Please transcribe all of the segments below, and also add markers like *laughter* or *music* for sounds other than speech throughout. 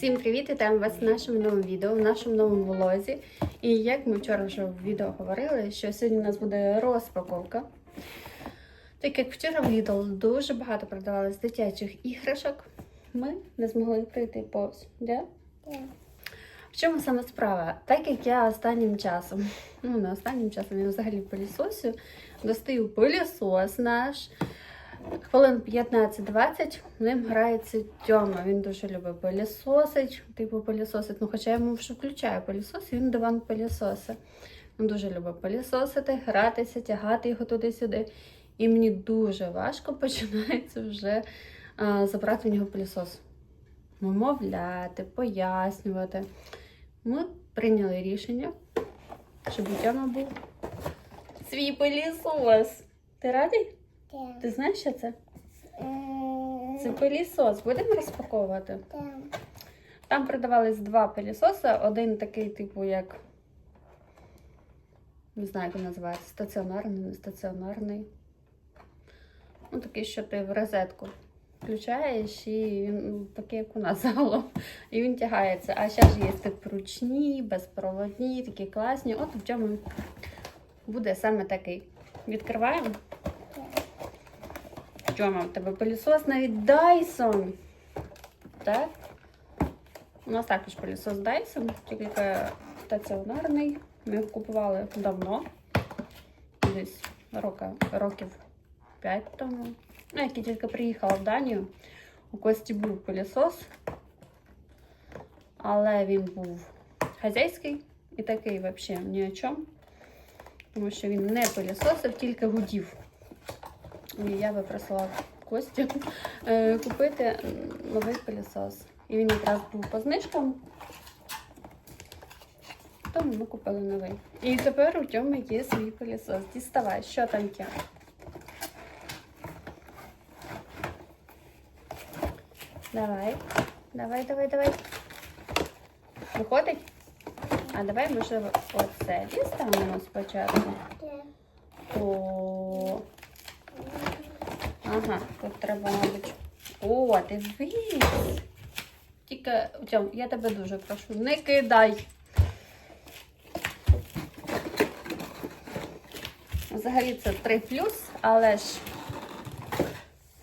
Всім привіт! Вітаємо вас в нашому новому відео, в нашому новому влозі. І як ми вчора вже в відео говорили, що сьогодні у нас буде розпаковка. Так як вчора в Lidl дуже багато продавалось дитячих іграшок, ми не змогли прийти повз. Да? В чому саме справа? Так як я останнім часом, ну не останнім часом, я взагалі пилісосю, достаю пилісос наш. Хвилин 15-20 ним грається Тьома. Він дуже любить пилісосить, типу пилісосить. Ну, хоча йому вже включаю пилісос, він диван пилісоси. Він дуже любить пилісосити, гратися, тягати його туди-сюди. І мені дуже важко починається вже а, забрати в нього пилісос. Вимовляти, пояснювати. Ми прийняли рішення, щоб у Тьома був свій пилісос. Ти радий? Ти знаєш, що це? Це пилісос. Будемо розпаковувати. Там продавались два пилісоси. Один такий, типу, як. Не знаю, як він називається. Стаціонарний, не стаціонарний. Ну, такий, що ти в розетку включаєш, і він ну, такий, як у нас *laughs* загалом. І він тягається. А ще ж є типу ручні, безпроводні, такі класні. От в чому буде саме такий. Відкриваємо. Тьома, в тебе пилісос навіть Dyson. Так? У нас також пилісос Dyson, тільки стаціонарний. Ми його купували давно. Десь роки, років 5 тому. Ну, як я тільки приїхала в Данію, у Кості був пилісос, але він був хазяйський і такий взагалі ні о чому. Тому що він не пилісосив, тільки гудів. І я би просила Костю е, купити новий пилісос. І він якраз був по знижкам. Тому ми купили новий. І тепер у Тьоми є свій пилісос. Діставай, що там є? Давай, давай, давай, давай. Виходить? А давай, можливо, оце дістанемо спочатку. О, Ага, тут треба, мабуть. О, дивись. Тільки, Тьом, я тебе дуже прошу, не кидай. Взагалі це 3 плюс, але ж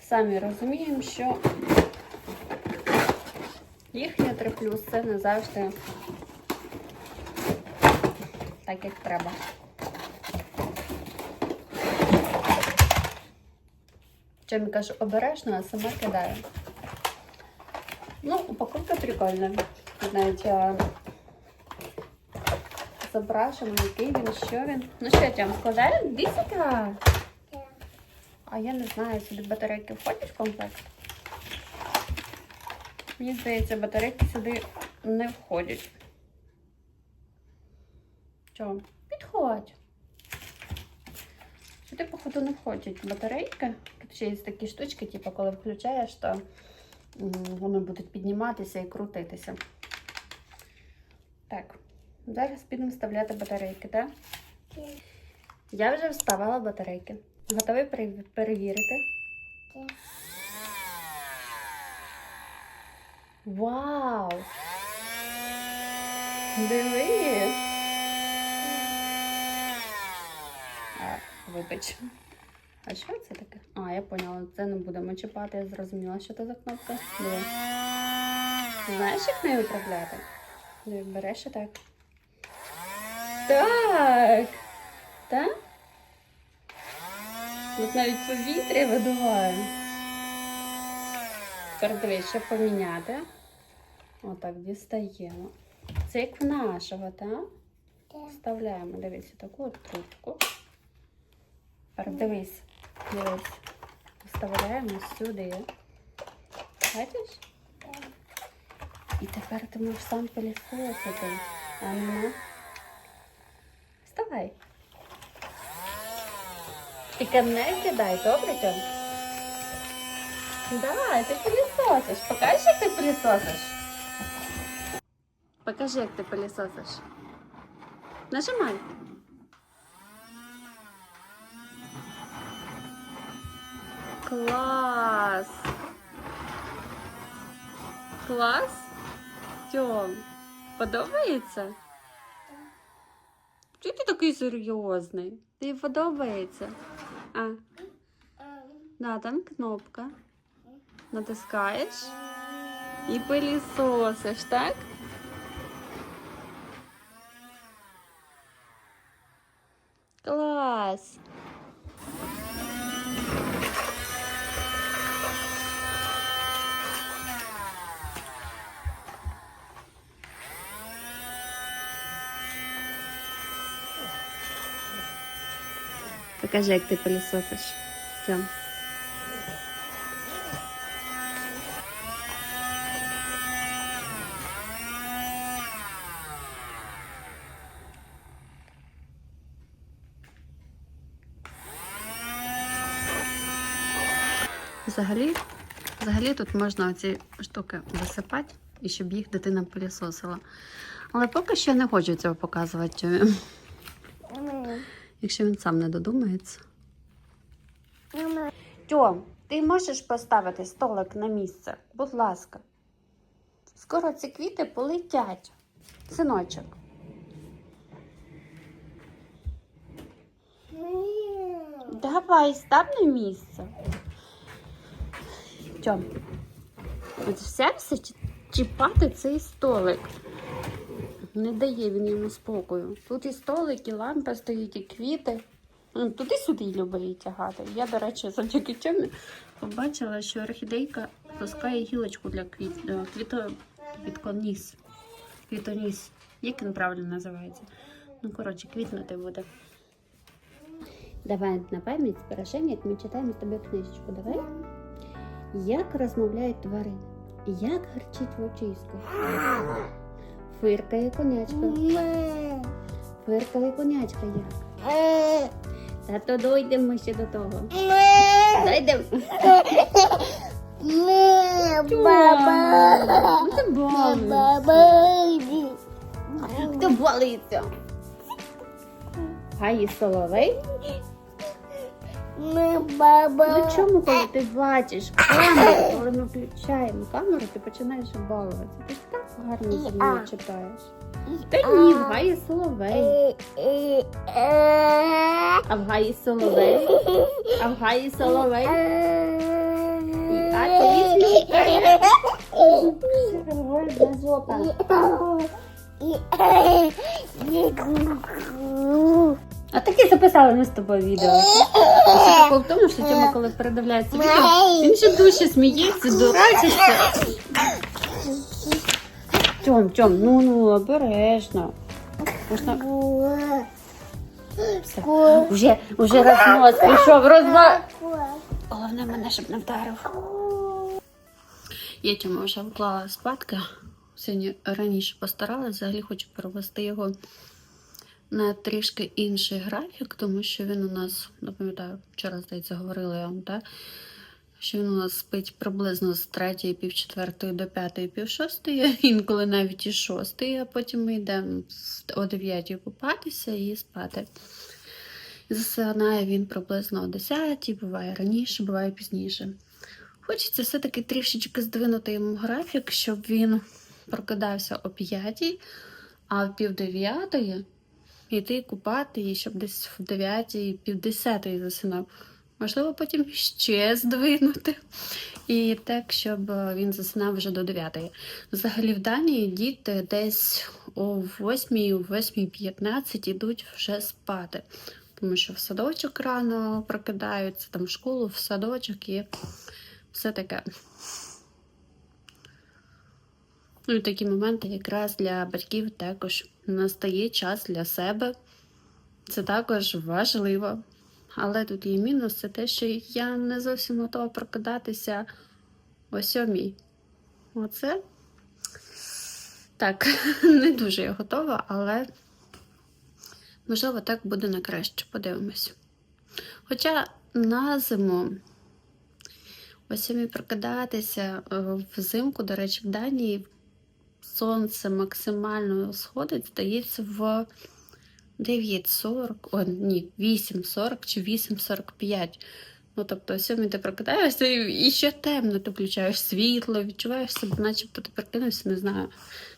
самі розуміємо, що їхнє 3 це не завжди так, як треба. Чим кажу, обережно, а сама кидаю. Ну, упаковка прикольна. Навіть я зображено, який він, що він. Ну що, Тям, складаємо? Дісика? А я не знаю, сюди батарейки входять в комплект. Мені здається, батарейки сюди не входять. Що? Підходь. Сюди, походу, не входять батарейки. Тут ще є такі штучки, типу, коли включаєш, то вони будуть підніматися і крутитися. Так, зараз підемо вставляти батарейки, так? Я вже вставила батарейки. Готові пере- перевірити? Вау! Диви! А, вибач. А що це таке? А, я поняла, це не будемо чіпати, я зрозуміла, що це за кнопка. Диви. Знаєш, як нею управляти? Диви, береш і так. Так. Так? Тут навіть повітря видуває. Тепер дивись, щоб поміняти. Отак дістаємо. Це як в нашого, так? Вставляємо, дивись, таку от трубку. Тепер дивись, дивись. Вставляємо сюди. Бачиш? І тепер ти можеш сам пилісосити. А ну. Вставай. Тільки не кидай, добре, Тьом? Да, ти пилісосиш. Покажеш, як ти пилісосиш? Покажи, як ти пилісосиш. Нажимай. Клас. Клас? Тьом, подобається? Чи ти такий серйозний? Тобі подобається? А, да, там кнопка. Натискаєш і пилісосиш, так? Клас! Покажи, як ти пилісосиш. Тьом. Взагалі, взагалі тут можна оці штуки висипати і щоб їх дитина пилісосила. Але поки що я не хочу цього показувати, якщо він сам не додумається. Тьом, ти можеш поставити столик на місце? Будь ласка. Скоро ці квіти полетять. Синочок. Давай, став на місце. Тьом. От чи- чіпати цей столик. Не дає він йому спокою. Тут і столик, і лампа стоїть, і квіти. Ну, Туди-сюди любить тягати. Я, до речі, завдяки цьому побачила, що орхідейка пускає гілочку для квіт... е, квіто... квітконіс. Квітоніс. Як він правильно називається? Ну, коротше, квітнути буде. Давай на пам'ять збережемо, як ми читаємо з тобою книжечку. Давай. Як розмовляють тварини? Як гарчить вовчисько? Фиркає конячка. Фиркає конячка як? Та то дойдемо ще до того. Дойдемо. Баба. Ну ти балуєшся. Баба. Хто балується? Соловей? Ми баба. Ну чому, коли ти бачиш камеру, коли ми включаємо камеру, ти починаєш балуватися. Ти ж так гарно мною читаєш. Та ні, в Гаї соловей. А в Гаї соловей. А в Гаї соловей. А ти слухає. А таке записали ми з тобою відео. Прикол в тому, що Тьома, коли передивляється відео, він ще дужче сміється, дурачиться. Тьом, Тьом, ну ну обережно. Можна все. Уже, уже рознос пішов, рознос. Головне мене, щоб не вдарив. Я Тьому вже вклала спадки. Сьогодні раніше постаралась, взагалі хочу перевести його на трішки інший графік, тому що він у нас, не пам'ятаю, вчора, здається, говорила вам, так? Що він у нас спить приблизно з 3, пів четвертої до 5, пів шостої, *laughs* інколи навіть і 6, а потім ми йдемо о 9 купатися і спати. Засинає він приблизно о 10, буває раніше, буває пізніше. Хочеться все-таки трішечки здвинути йому графік, щоб він прокидався о 5, а в пів дев'ятої йти купати, і щоб десь в 9, пів десятої засинав. Можливо, потім ще здвинути. І так, щоб е, він засинав вже до 9. Взагалі в Данії діти десь о 8, о 8.15 йдуть вже спати. Тому що в садочок рано прокидаються, там в школу, в садочок і все таке. Ну і такі моменти якраз для батьків також настає час для себе. Це також важливо. Але тут є мінус, це те, що я не зовсім готова прокидатися о сьомій. Оце так, *laughs* не дуже я готова, але можливо так буде на краще. Подивимось. Хоча на зиму о сьомій прокидатися е, взимку, до речі, в Данії сонце максимально сходить, здається, в 9.40, о, ні, 8.40 чи 8.45. Ну, тобто, о сьомій ти прокидаєшся і ще темно, ти включаєш світло, відчуваєш себе, начебто ти прокинувся, не знаю,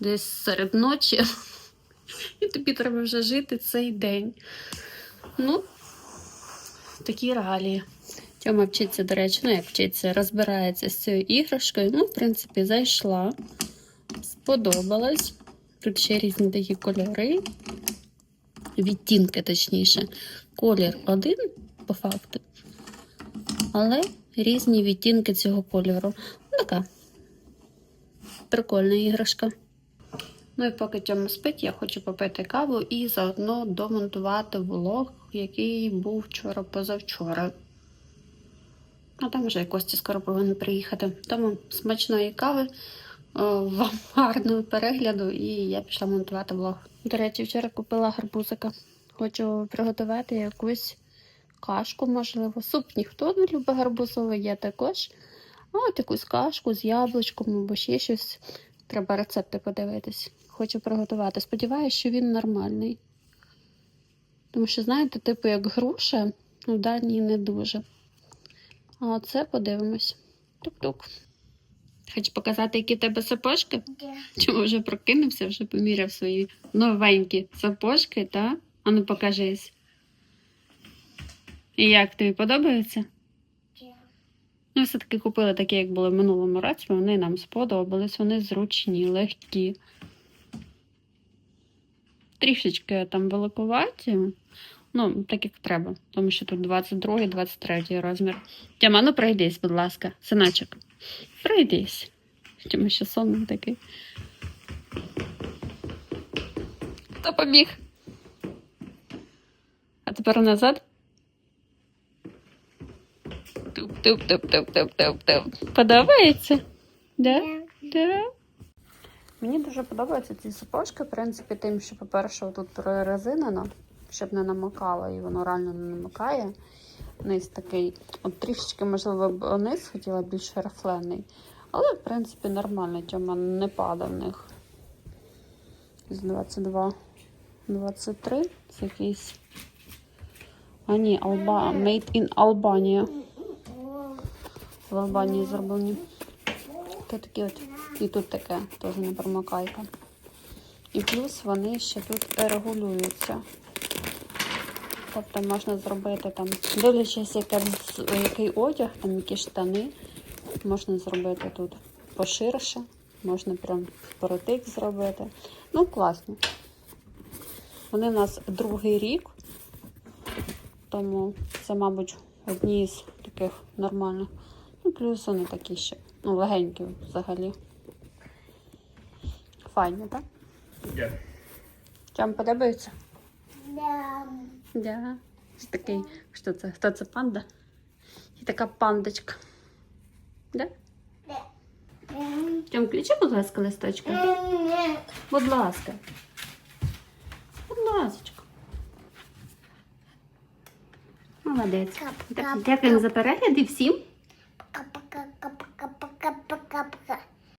десь серед ночі, *laughs* і тобі треба вже жити цей день. Ну, такі реалії. Тьома вчиться, до речі, ну як вчиться, розбирається з цією іграшкою. Ну, в принципі, зайшла, сподобалась. Тут ще різні такі кольори, відтінки, точніше. Колір один, по факту, але різні відтінки цього кольору. Така прикольна іграшка. Ну і поки Тьома спить, я хочу попити каву і заодно домонтувати влог, який був вчора позавчора. А там вже і Костя скоро повинен приїхати. Тому смачної кави, вам гарного перегляду, і я пішла монтувати влог. До речі, вчора купила гарбузика. Хочу приготувати якусь кашку, можливо. Суп ніхто не любить гарбузовий, я також. А от якусь кашку з яблучком або ще щось. Треба рецепти подивитись. Хочу приготувати. Сподіваюся, що він нормальний. Тому що, знаєте, типу, як груша, в Данії не дуже. А це подивимось. Тук-тук. Хочу показати, які тебе сапожки? Чому вже прокинувся, вже поміряв свої новенькі сапожки, та? Ану, покажись. І як тобі подобається? Ну, все-таки купили такі, як були в минулому році. Вони нам сподобались, вони зручні, легкі. Трішечки там великуваті. Ну, так як треба, тому що тут 22 23 розмір. Тьома, ну пройдись, будь ласка, синочок. Пройдись. Тьома ще сонний такий. Хто побіг? А тепер назад. Туп-туп-туп-туп-туп-туп-туп. Подобається? Да? Да. Мені дуже подобаються ці сапожки, в принципі, тим, що, по-перше, тут прорезинено, щоб не намокало, і воно реально не намокає. Низ такий, от трішечки, можливо, б низ хотіла більш рафлений. Але, в принципі, нормально, тьома не падає в них. З 22, 23. Це якийсь. А ні, Алба... Made in Albania. В Албанії зроблені. Тут такі от. І тут таке, теж не промокайка. І плюс вони ще тут регулюються. Тобто можна зробити там, дивлячись, який одяг, там які штани, можна зробити тут поширше, можна прям впоротик зробити. Ну, класно. Вони у нас другий рік, тому це, мабуть, одні з таких нормальних. Ну, плюс вони такі ще, ну, легенькі взагалі. Файні, так? Yeah. Чим подобається? Да. Да. Ось такий, що це? Хто це панда? І така пандочка. Да? Тьом, включи, будь ласка, листочка. Будь ласка. Будь ласочка. Молодець. Дякую за перегляд і всім